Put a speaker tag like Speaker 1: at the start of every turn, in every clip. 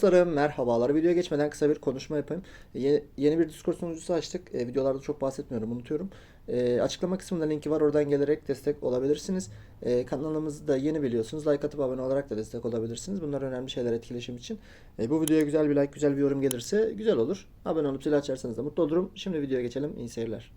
Speaker 1: Dostlarım merhabalar. Videoya geçmeden kısa bir konuşma yapayım. Ye- yeni bir Discord sunucusu açtık. E, videolarda çok bahsetmiyorum, unutuyorum. E, açıklama kısmında linki var. Oradan gelerek destek olabilirsiniz. E, kanalımızı da yeni biliyorsunuz. Like atıp abone olarak da destek olabilirsiniz. Bunlar önemli şeyler etkileşim için. E, bu videoya güzel bir like, güzel bir yorum gelirse güzel olur. Abone olup zil açarsanız da mutlu olurum. Şimdi videoya geçelim. İyi seyirler.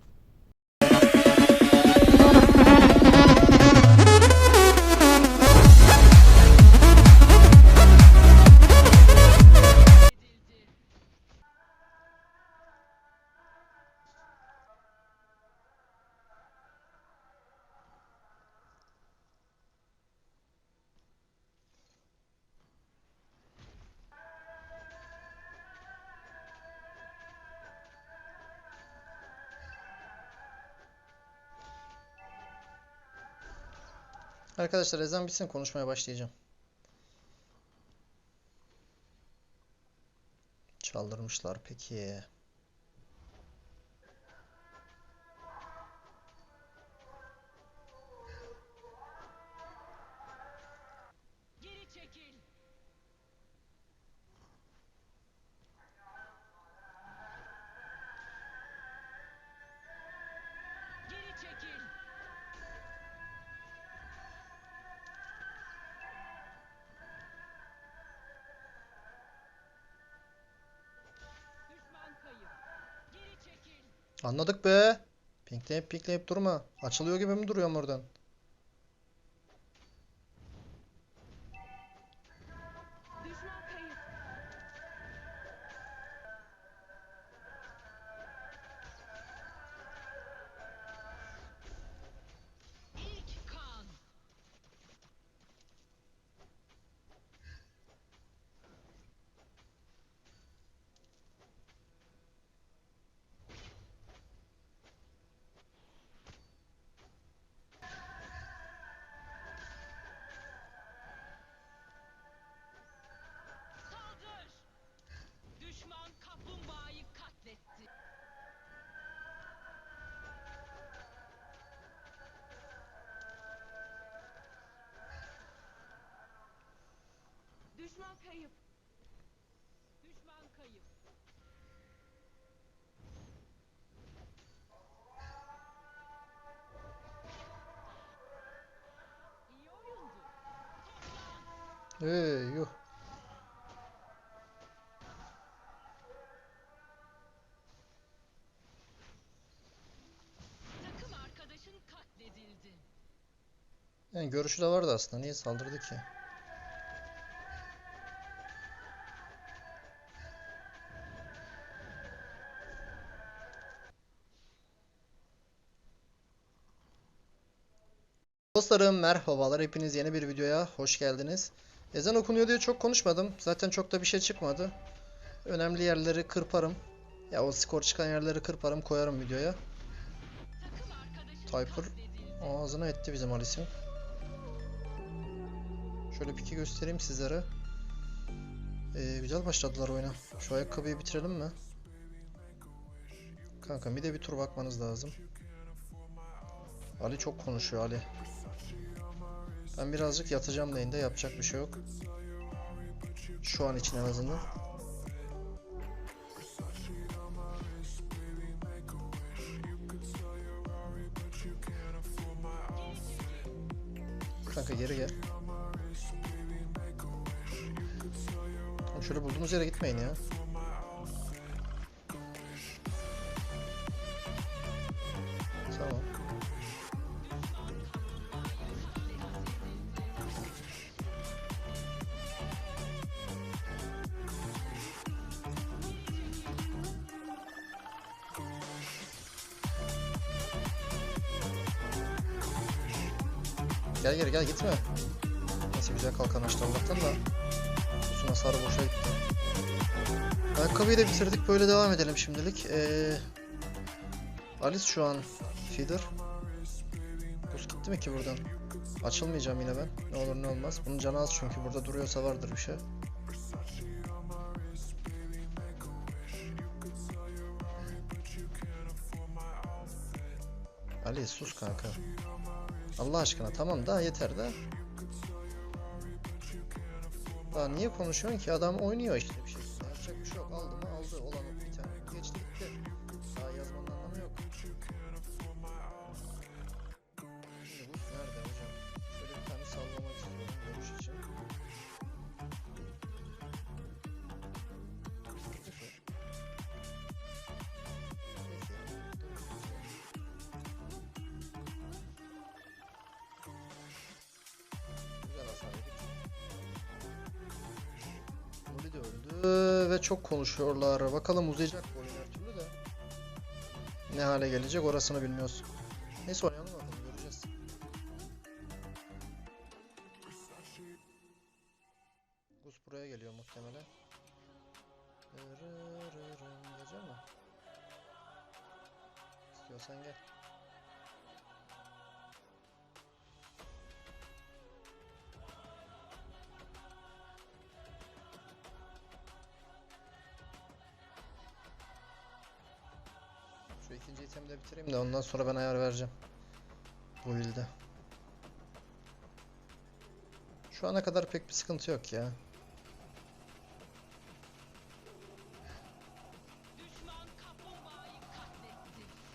Speaker 2: Arkadaşlar ezan bitsin konuşmaya başlayacağım. Çaldırmışlar peki. Anladık be. Pinkleyip pinkleyip durma. Açılıyor gibi mi duruyorum oradan?
Speaker 3: Düşman kayıp. Düşman kayıp. İyi oyundu.
Speaker 2: Hey yuh.
Speaker 3: Takım arkadaşın katledildi.
Speaker 2: Yani görüşü de vardı aslında. Niye saldırdı ki? Dostlarım merhabalar. Hepiniz yeni bir videoya hoş geldiniz. Ezan okunuyor diye çok konuşmadım. Zaten çok da bir şey çıkmadı. Önemli yerleri kırparım. Ya o skor çıkan yerleri kırparım koyarım videoya. Typer ağzına etti bizim Alice'in. Şöyle piki göstereyim sizlere. Ee, güzel başladılar oyuna. Şu ayakkabıyı bitirelim mi? Kanka bir de bir tur bakmanız lazım. Ali çok konuşuyor Ali. Ben birazcık yatacağım lane'de yapacak bir şey yok. Şu an için en azından. Kanka geri gel. Şöyle bulduğumuz yere gitmeyin ya. Gel geri gel gitme. Neyse güzel kalkan açtı Allah'tan da. Uzun hasarı boşa gitti. Ayakkabıyı da bitirdik. Böyle devam edelim şimdilik. Ee, Alice şu an feeder. Buz gitti mi ki buradan? Açılmayacağım yine ben. Ne olur ne olmaz. Bunun canı az çünkü burada duruyorsa vardır bir şey. Ali sus kanka. Allah aşkına tamam da yeter de. Daha niye konuşuyorsun ki? Adam oynuyor işte Ve çok konuşuyorlar. Bakalım uzayacak bu oyun her türlü de. Ne hale gelecek orasını bilmiyoruz. Neyse oynayalım bakalım göreceğiz. Gus buraya geliyor muhtemelen. Gelecek mi? İstiyorsan gel. Şu ikinci itemi de bitireyim de ondan sonra ben ayar vereceğim. Bu build'e. Şu ana kadar pek bir sıkıntı yok ya.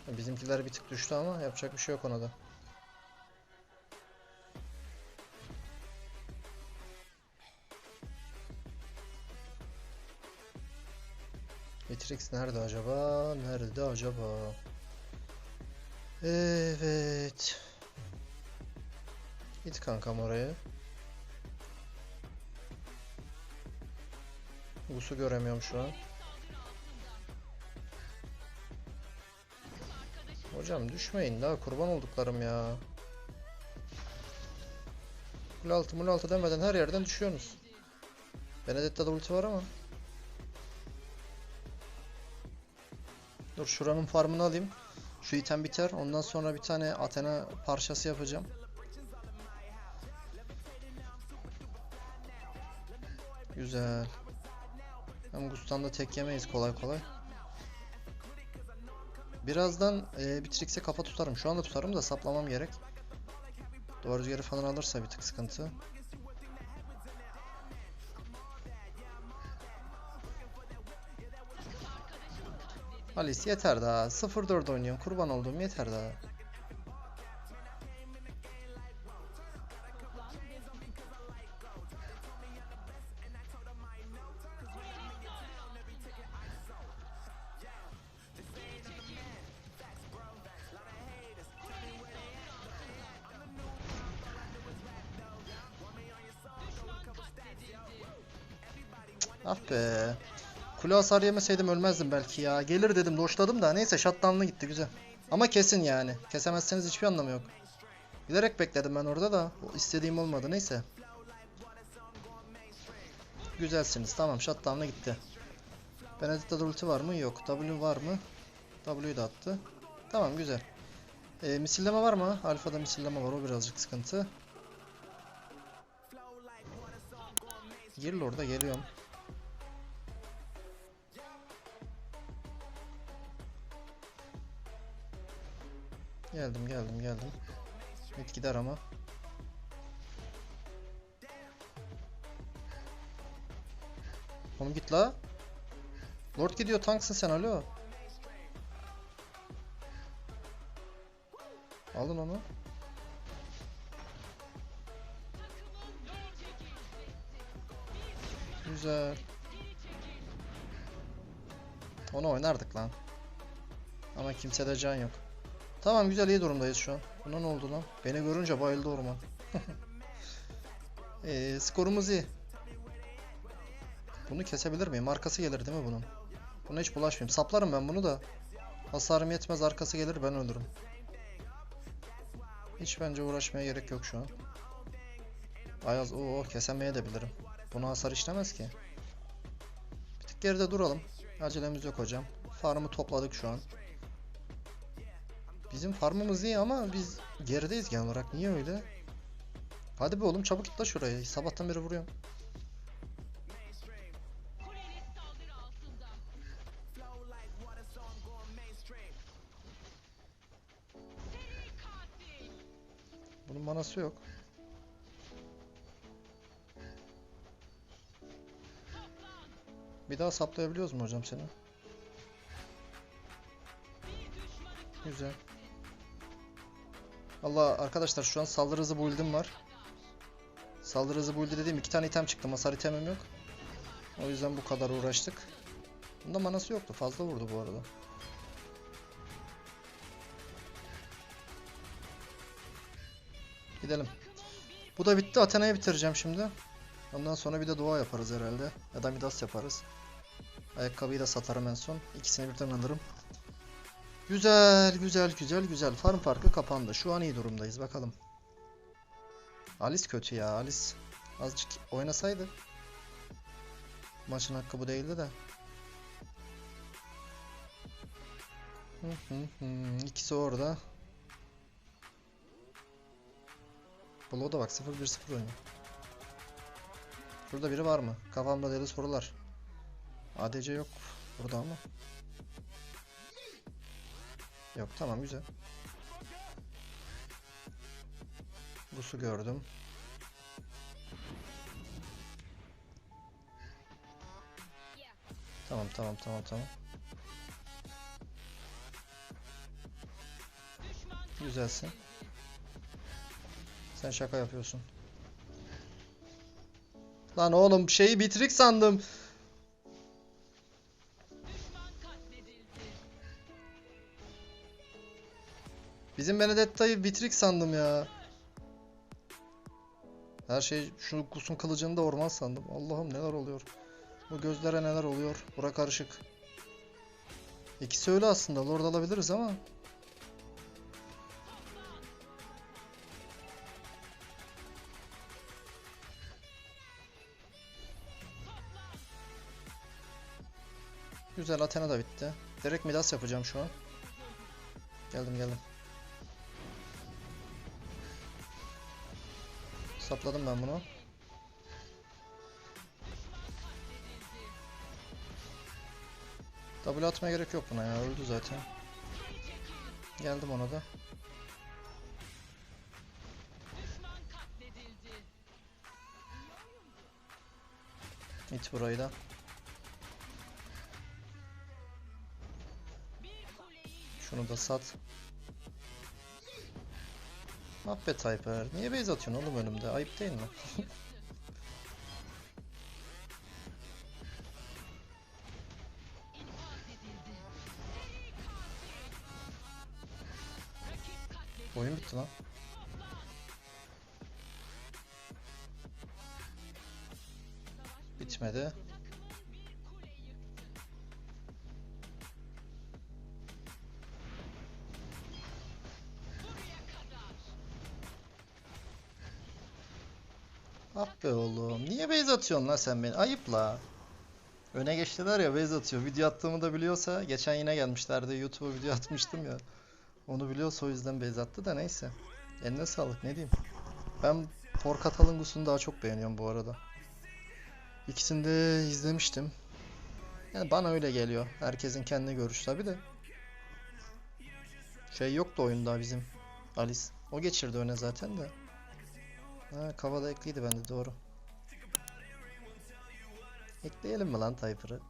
Speaker 2: Bizimkiler bir tık düştü ama yapacak bir şey yok ona da. Matrix nerede acaba? Nerede acaba? Evet. Git kankam oraya. Gus'u göremiyorum şu an. Hocam düşmeyin daha kurban olduklarım ya. Kule altı mule altı demeden her yerden düşüyorsunuz. Benedetta'da ulti var ama. Dur şuranın farmını alayım. Şu item biter. Ondan sonra bir tane Athena parçası yapacağım. Güzel. Hem Gustan da tek yemeyiz kolay kolay. Birazdan e, Bitrix'e kafa tutarım. Şu anda tutarım da saplamam gerek. Duvar rüzgarı falan alırsa bir tık sıkıntı. Alice yeter daha. 0-4 oynuyorum. Kurban olduğum yeter daha. Ah be. Kule hasar yemeseydim ölmezdim belki ya. Gelir dedim doşladım da neyse shutdown'la gitti güzel. Ama kesin yani. Kesemezseniz hiçbir anlamı yok. Bilerek bekledim ben orada da. O istediğim olmadı neyse. Güzelsiniz tamam shutdown'la gitti. Benedetta'da ulti var mı? Yok. W var mı? W'yu da attı. Tamam güzel. Ee, misilleme var mı? Alfa'da misilleme var o birazcık sıkıntı. Gir orada geliyorum. Geldim geldim geldim. Mid gider ama. Oğlum git la. Lord gidiyor tanksın sen alo. Alın onu. Güzel. Onu oynardık lan. Ama kimsede can yok. Tamam güzel iyi durumdayız şu an. Buna ne oldu lan? Beni görünce bayıldı orman. Eee skorumuz iyi. Bunu kesebilir miyim? Arkası gelir değil mi bunun? Buna hiç bulaşmayayım. Saplarım ben bunu da. Hasarım yetmez arkası gelir ben ölürüm. Hiç bence uğraşmaya gerek yok şu an. Ayaz o kesemeye de bilirim. Buna hasar işlemez ki. Bir tık geride duralım. Acelemiz yok hocam. Farmı topladık şu an. Bizim farmımız iyi ama biz gerideyiz genel olarak. Niye öyle? Hadi be oğlum çabuk git la şuraya. Sabahtan beri vuruyorum. Bunun manası yok. Bir daha saplayabiliyoruz mu hocam seni? Güzel. Allah arkadaşlar şu an saldırı hızı build'im var. Saldırı hızı build'i dediğim iki tane item çıktı. Hasar itemim yok. O yüzden bu kadar uğraştık. Bunda manası yoktu. Fazla vurdu bu arada. Gidelim. Bu da bitti. Athena'yı bitireceğim şimdi. Ondan sonra bir de dua yaparız herhalde. Ya da Midas yaparız. Ayakkabıyı da satarım en son. İkisini birden alırım. Güzel, güzel, güzel, güzel. Farm farkı kapandı. Şu an iyi durumdayız. Bakalım. Alice kötü ya. Alice azıcık oynasaydı. Maçın hakkı bu değildi de. İkisi orada. Blow da bak 0-1-0 oynuyor. Burada biri var mı? Kafamda deli sorular. ADC yok burada ama. Yok tamam güzel. Bus'u gördüm. Tamam tamam tamam tamam. Güzelsin. Sen şaka yapıyorsun. Lan oğlum şeyi bitirik sandım. Bizim Benedetta'yı bitrik sandım ya. Her şey şu kusun kılıcını da orman sandım. Allah'ım neler oluyor. Bu gözlere neler oluyor. Bura karışık. İkisi öyle aslında. Lord alabiliriz ama. Güzel Athena da bitti. Direkt Midas yapacağım şu an. Geldim geldim. Sapladım ben bunu. W atmaya gerek yok buna ya öldü zaten. Geldim ona da. İt burayı da. Şunu da sat. Be Typer. Niye base atıyorsun oğlum önümde? Ayıp değil mi? Oyun bitti lan. Bitmedi. Ah be oğlum. Niye base atıyorsun lan sen beni? Ayıp la. Öne geçtiler ya base atıyor. Video attığımı da biliyorsa geçen yine gelmişlerdi. YouTube'a video atmıştım ya. Onu biliyorsa o yüzden base attı da neyse. Eline sağlık ne diyeyim. Ben Forkatal'ın Gus'unu daha çok beğeniyorum bu arada. İkisini de izlemiştim. Yani bana öyle geliyor. Herkesin kendi görüşü tabi de. Şey yoktu oyunda bizim. Alice. O geçirdi öne zaten de. Ha kafada ekliydi bende doğru. Ekleyelim mi lan Typer'ı?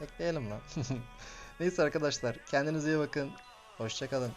Speaker 2: Ekleyelim lan. Neyse arkadaşlar kendinize iyi bakın. Hoşçakalın.